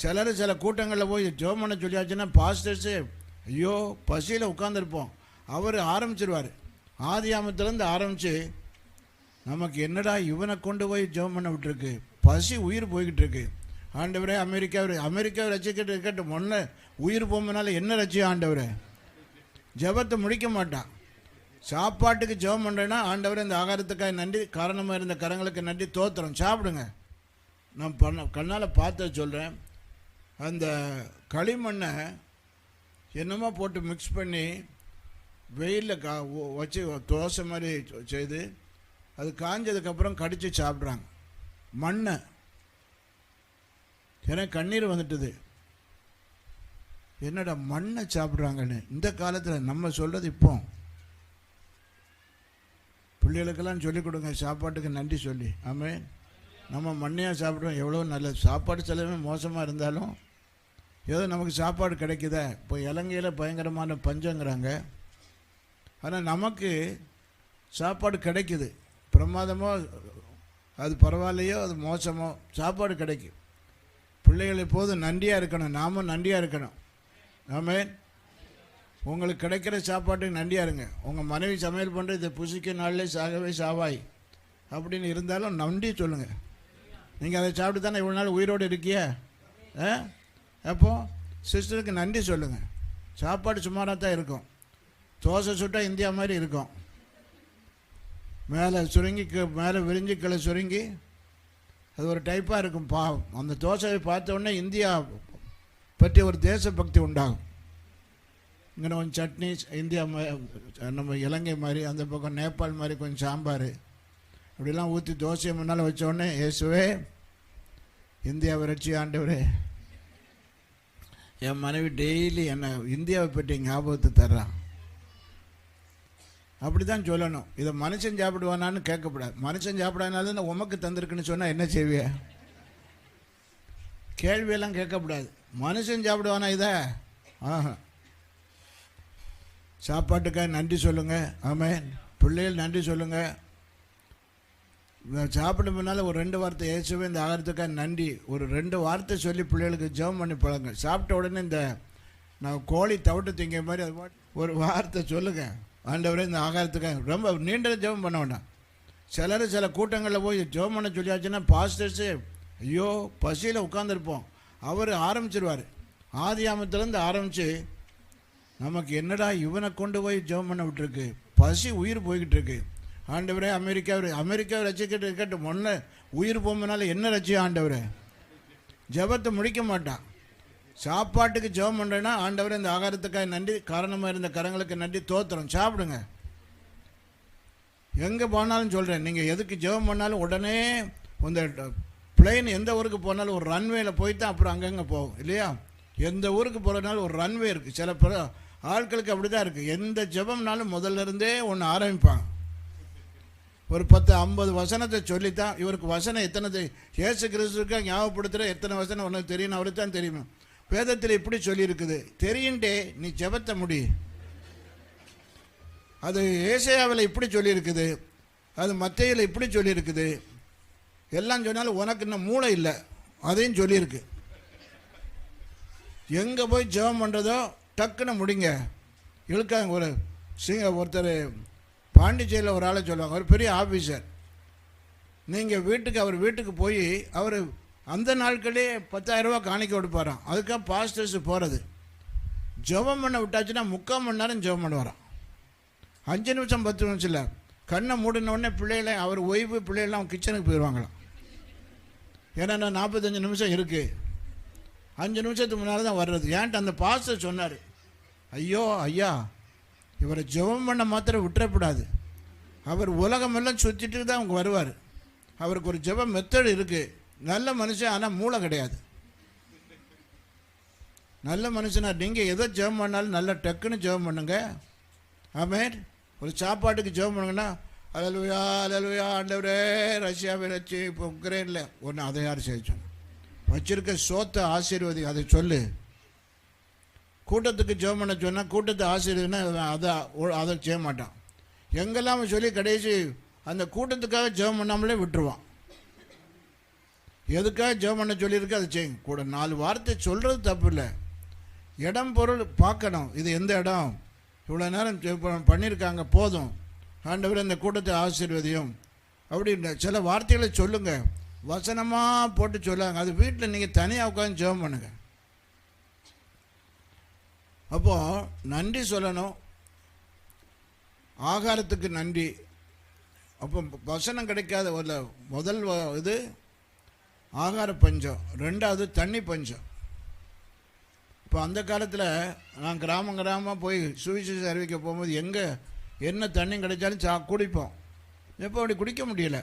சிலர் சில கூட்டங்களில் போய் ஜெபம் பண்ண சொல்லியாச்சுன்னா பாஸ்டர்ஸு ஐயோ பசியில் உட்காந்துருப்போம் அவர் ஆரம்பிச்சிருவார். ஆதி ஆமத்துலேருந்து ஆரம்பித்து நமக்கு என்னடா இவனை கொண்டு போய் ஜெபம் பண்ண விட்டுருக்கு? பசி உயிர் போய்கிட்டு இருக்கு ஆண்டவரே அமெரிக்காவை அமெரிக்காவை ரசிக்கிட்டு இருக்கட்டும் ஒன்று உயிர் போகும்போனால என்ன ரசியும் ஆண்டவரே? ஜெபத்தை முடிக்க மாட்டான் சாப்பாட்டுக்கு ஜெபம் பண்ணுறேன்னா ஆண்டவர் இந்த ஆகாரத்துக்காக நன்றி காரணமாக இருந்த கரங்களுக்கு நன்றி தோத்துறோம் சாப்பிடுங்க. நான் பண்ண கண்ணால் பார்த்து சொல்கிறேன் அந்த களிமண்ணை என்னமோ போட்டு மிக்ஸ் பண்ணி வெயிலில் கா வச்சு தோசை மாதிரி செய்து அது காஞ்சதுக்கப்புறம் கடித்து சாப்பிட்றாங்க. மண்ணை. எனக்கு கண்ணீர் வந்துட்டுது. என்னடா மண்ணை சாப்பிட்றாங்கன்னு இந்த காலத்தில் நம்ம சொல்கிறது இப்போ. பிள்ளைகளுக்கெல்லாம் சொல்லிக் கொடுங்க சாப்பாட்டுக்கு நன்றி சொல்லி. ஆமே நம்ம மண்ணையாக சாப்பிட்றோம் எவ்வளோ நல்ல சாப்பாடு செலவே மோசமாக இருந்தாலும் ஏதோ நமக்கு சாப்பாடு கிடைக்குதா? இப்போ இலங்கையில் பயங்கரமான பஞ்சங்கிறாங்க. ஆனால் நமக்கு சாப்பாடு கிடைக்குது. பிரமாதமோ அது பரவாயில்லையோ அது மோசமோ சாப்பாடு கிடைக்கும் பிள்ளைகள் எப்போதும் நன்றியாக இருக்கணும். நாமும் நன்றியாக இருக்கணும். ஆமென். உங்களுக்கு கிடைக்கிற சாப்பாட்டுக்கு நன்றியாக இருங்க. உங்கள் மனைவி சமையல் பண்ணுறது இதை புசிக்க நாளிலே சாகவே சாவாய். அப்படின்னு இருந்தாலும் நன்றி சொல்லுங்கள் நீங்கள் அதை சாப்பிட்டு தானே இவ்வளோ நாள் உயிரோடு இருக்கியா? ஆ? அப்போது சிஸ்டருக்கு நன்றி சொல்லுங்கள் சாப்பாடு சுமாராக தான் இருக்கும். தோசை சுட்டா இந்தியா மாதிரி இருக்கும். மேலே சுருங்கி மேலே விரிஞ்சு கிளை சுருங்கி அது ஒரு டைப்பாக இருக்கும் பாவம். அந்த தோசையை பார்த்த உடனே இந்தியா பற்றி ஒரு தேசபக்தி உண்டாகும். இங்கே கொஞ்சம் சட்னி இந்தியா நம்ம இலங்கை மாதிரி அந்த பக்கம் நேபாள் மாதிரி கொஞ்சம் சாம்பார். இப்படிலாம் ஊற்றி தோசையை முன்னால் வச்சோடனே இயேசுவே இந்தியாவை ரட்சி ஆண்டவரே. என் மனைவி டெய்லி என்னை இந்தியாவை பற்றி ஞாபகத்தை தர்றான் அப்படி தான் சொல்லணும். இதை மனுஷன் சாப்பிடுவானான்னு கேட்கக்கூடாது. மனுஷன் சாப்பிடாதனால தான் உமக்கு தந்திருக்குன்னு சொன்னால் என்ன செய்விய கேள்வியெல்லாம் கேட்கக்கூடாது. மனுஷன் சாப்பிடுவானா இதை? ஆஹா. சாப்பாட்டுக்காக நன்றி சொல்லுங்கள் ஆமாம் பிள்ளைகள் நன்றி சொல்லுங்கள் சாப்பிட முன்னால் ஒரு ரெண்டு வார்த்தை இயேசுவே இந்த ஆகாரத்துக்காக நன்றி. ஒரு ரெண்டு வார்த்தை சொல்லி பிள்ளைகளுக்கு ஜெபம் பண்ணி பழங்க சாப்பிட்ட உடனே இந்த நான் கோழி தவிட்டு திங்க மாதிரி அது ஒரு வார்த்தை சொல்லுங்கள் ஆண்டவரே இந்த ஆகாரத்துக்காக. ரொம்ப நீண்ட ஜெபம் பண்ண வேண்டாம். சிலர் சில கூட்டங்களில் போய் ஜெபம் பண்ண சொல்லியாச்சுன்னா பாஸ்டர்ஸு ஐயோ பசியில் உட்காந்துருப்போம் அவர் ஆரம்பிச்சிருவார். ஆதி ஆமத்துலேருந்து ஆரம்பித்து நமக்கு என்னடா இவனை கொண்டு போய் ஜெபம் பண்ண விட்டுருக்கு? பசி உயிர் போய்கிட்டு இருக்கு. ஆண்டவரே அமெரிக்காவை அமெரிக்காவை ரசிக்கிட்டு இருக்கட்டும். ஒன்று உயிர் போகும்போனால என்ன ரசியும் ஆண்டவரே? ஜெபத்தை முடிக்க மாட்டான் சாப்பாட்டுக்கு ஜெபம் பண்ணுறேன்னா ஆண்டவரே இந்த ஆகாரத்துக்காக நன்றி காரணமாக இருந்த கரங்களுக்கு நன்றி தோத்துறோம் சாப்பிடுங்க. எங்கே போனாலும் சொல்கிறேன் நீங்கள் எதுக்கு ஜெபம் பண்ணாலும் உடனே இந்த பிளெயின் எந்த ஊருக்கு போனாலும் ஒரு ரன்வேல போய் தான் அப்புறம் அங்கங்கே போகும். இல்லையா? எந்த ஊருக்கு போகிறனாலும் ஒரு ரன்வே இருக்குது சில ஆட்களுக்கு அப்படி தான் இருக்குது எந்த ஜெபம்னாலும் முதல்ல இருந்தே ஒன்று ஆரம்பிப்பாங்க. ஒரு பத்து ஐம்பது வசனத்தை சொல்லித்தான். இவருக்கு வசனம் எத்தனை ஏசு இயேசு கிறிஸ்துக்கு ஞாபகப்படுத்துகிற எத்தனை வசனம்? உனக்கு தெரியும் அவருக்கு தான் தெரியுமா. வேதத்தில் இப்படி சொல்லியிருக்குது. தெரியுண்டே நீ ஜெபத்தை முடி. அது ஏசையாவில் இப்படி சொல்லியிருக்குது. அது மத்தையில் இப்படி சொல்லியிருக்குது. எல்லாம் சொன்னாலும் உனக்கு இன்னும் மூளை இல்லை. அதையும் சொல்லியிருக்கு. எங்கே போய் ஜெபம் பண்ணுறதோ டக்குன்னு முடிங்க. இழுக்காங்க ஒரு சிங்க ஒருத்தர் பாண்டிச்சேரியில் ஒரு ஆளை சொல்லுவாங்க. ஒரு பெரிய ஆஃபீஸர் நீங்கள் வீட்டுக்கு அவர் வீட்டுக்கு போய் அவர் அந்த நாட்களே பத்தாயிரரூபா காணிக்க கொடுப்பாராம். அதுக்காக பாஸ்டர்ஸ் போகிறது ஜெபம் பண்ண விட்டாச்சுன்னா முக்கால் மணி நேரம் ஜெபம் பண்ணுவாராம். அஞ்சு நிமிஷம் பத்து நிமிஷம் இல்லை. கண்ணை மூடின உடனே பிள்ளைகளை அவர் ஒய்வு பிள்ளைகள்லாம் கிச்சனுக்கு போயிடுவாங்களாம் ஏன்னா நாற்பத்தஞ்சு நிமிஷம் இருக்குது அஞ்சு நிமிஷத்துக்கு முன்னால் தான் வர்றது. ஏன்ட்டு அந்த பாஸ்டர் சொன்னார். ஐயோ ஐயா இவரை ஜெபம் பண்ண மாத்திரம் விட்டுறக்கூடாது. அவர் உலகமெல்லாம் சுற்றிட்டு தான் அவங்க வருவார். அவருக்கு ஒரு ஜெப மெத்தட் இருக்குது நல்ல மனுஷன் ஆனால் மூளை கிடையாது. நல்ல மனுஷனா நீங்கள் எதோ ஜெபம் பண்ணாலும் நல்லா டக்குன்னு ஜெபம் பண்ணுங்க. ஆமேன். ஒரு சாப்பாட்டுக்கு ஜெபம் பண்ணுங்கன்னா அலலுயா அலலுயா ஆண்டவரே ரஷ்யாவை வச்சு இப்போ உக்ரைனில். ஒன்று அதை யார் செய்ய சொன்னா? வச்சிருக்க சோத்தை ஆசீர்வதி அதை சொல்லு. கூட்டத்துக்கு ஜெபம் பண்ண சொன்னால் கூட்டத்தை ஆசீர்வதினா அதை அதை செய்ய மாட்டான். எங்கெல்லாம் சொல்லி கடைசி அந்த கூட்டத்துக்காக ஜெபம் பண்ணாமலே விட்டுருவான். எதுக்காக ஜெபம் பண்ண சொல்லியிருக்கு அதை செய்யுங்க. கூட நாலு வார்த்தை சொல்கிறது தப்பு இல்லை. இடம் பொருள் பார்க்கணும். இது எந்த இடம்? இவ்வளோ நேரம் பண்ணியிருக்காங்க போதும். ஆண்டவர் அந்த கூட்டத்தை ஆசீர்வதியும். அப்படி சில வார்த்தைகளை சொல்லுங்கள் வசனமாக போட்டு சொல்லுவாங்க அது வீட்டில் நீங்கள் தனியாக உட்காந்து ஜெபம் பண்ணுங்கள் அப்போது நன்றி சொல்லணும். ஆகாரத்துக்கு நன்றி. அப்போ வசனம் கிடைக்காத ஒரு முதல் இது ஆகார பஞ்சம். ரெண்டாவது தண்ணி பஞ்சம். இப்போ அந்த காலத்தில் நான் கிராமம் கிராமமாக போய் சுவிசேஷம் அறிவிக்க போகும்போது எங்கே என்ன தண்ணி கிடைச்சாலும் சா குடிப்போம். இப்போ அப்படி குடிக்க முடியல.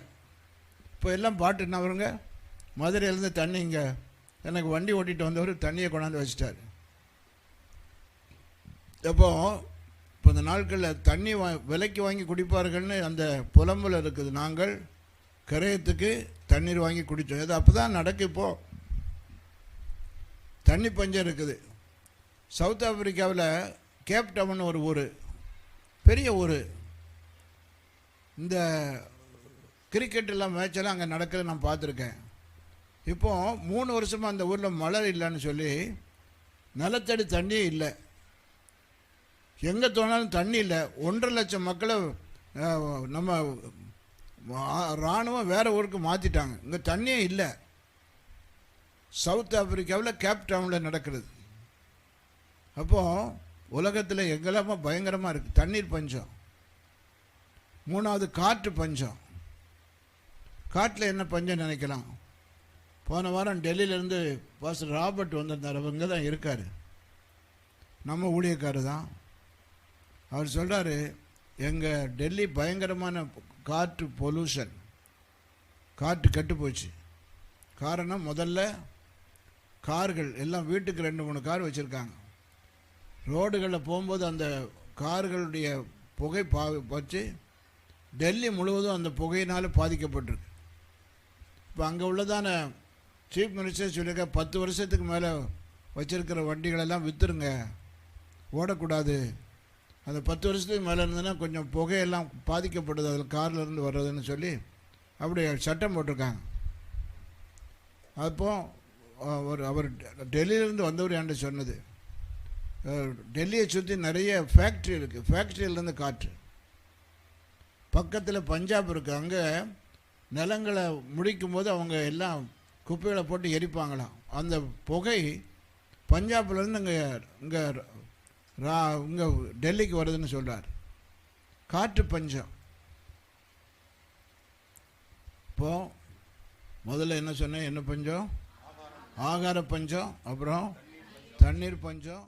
இப்போ எல்லாம் பாட்டு என்ன வருங்க? மதுரையிலேருந்து தண்ணி இங்கே எனக்கு வண்டி ஓட்டிகிட்டு வந்தவர் தண்ணியை கொண்டாந்து வச்சிட்டாரு. அப்போ இப்போ இந்த நாட்களில் தண்ணி வா விலைக்கு வாங்கி குடிப்பார்கள்னு அந்த புலம்பல் இருக்குது. நாங்கள் கரையத்துக்கு தண்ணீர் வாங்கி குடித்தோம் இது அப்போ தான் நடக்கு இப்போது தண்ணி பஞ்சம் இருக்குது. சவுத் ஆப்பிரிக்காவில் கேப் டவுன் ஒரு ஊர். பெரிய ஊர். இந்த கிரிக்கெட் எல்லாம் மேட்ச் எல்லாம் அங்கே நடக்கிறது நான் பார்த்துருக்கேன். இப்போ மூணு வருஷமாக அந்த ஊரில் மழை இல்லைன்னு சொல்லி நிலத்தடி தண்ணியே இல்லை. எங்கே தோணாலும் தண்ணி இல்லை. ஒன்றரை லட்சம் மக்களை நம்ம இராணுவம் வேறு ஊருக்கு மாற்றிட்டாங்க இங்கே தண்ணியே இல்லை. சவுத் ஆப்பிரிக்காவில் கேப் டவுனில் நடக்கிறது. அப்போது உலகத்தில் எங்கெல்லாமோ பயங்கரமாக இருக்குது தண்ணீர் பஞ்சம். மூணாவது காற்று பஞ்சம். காட்டில் என்ன பஞ்சம் நினைக்கலாம். போன வாரம் டெல்லியிலேருந்து பாஸ்டர் ராபர்ட் வந்திருந்தார். அவங்க தான் இருக்கார். நம்ம ஊழியக்காரர் தான். அவர் சொல்கிறாரு எங்கள் டெல்லி பயங்கரமான காற்று பொல்யூஷன் காற்று கெட்டு போச்சு. காரணம் முதல்ல கார்கள் எல்லாம் வீட்டுக்கு ரெண்டு மூணு கார் வச்சுருக்காங்க. ரோடுகளில் போகும்போது அந்த கார்களுடைய புகை பா வச்சு டெல்லி முழுவதும் அந்த புகையினால் பாதிக்கப்பட்டிருக்கு. இப்போ அங்கே உள்ளதான சீஃப் மினிஸ்டர் சொல்லியிருக்க பத்து வருஷத்துக்கு மேலே வச்சுருக்கிற வண்டிகளெல்லாம் விற்றுருங்க ஓடக்கூடாது. அந்த பத்து வருஷத்துக்கு மேலே இருந்ததுன்னா கொஞ்சம் புகையெல்லாம் பாதிக்கப்படுது. அதில் கார்ல இருந்து வர்றதுன்னு சொல்லி அப்படி சட்டம் போட்டிருக்காங்க. அப்போ அவர் அவர் டெல்லியிலேருந்து வந்தவர் என்கிட்ட சொன்னது? டெல்லியை சுற்றி நிறைய ஃபேக்ட்ரி இருக்குது ஃபேக்ட்ரியிலேருந்து காற்று. பக்கத்தில் பஞ்சாப் இருக்குது அங்கே நிலங்களை முடிக்கும் போது அவங்க எல்லாம் குப்பைகளை போட்டு எரிப்பாங்களாம். அந்த புகை பஞ்சாப்லேருந்து இங்கே இங்கே ரா இங்கே டெல்லிக்கு வருதுன்னு சொல்கிறார் காற்று பஞ்சம். இப்போ முதல்ல என்ன சொன்னேன்? என்ன பஞ்சம்? ஆகார பஞ்சம் அப்புறம் தண்ணீர் பஞ்சம்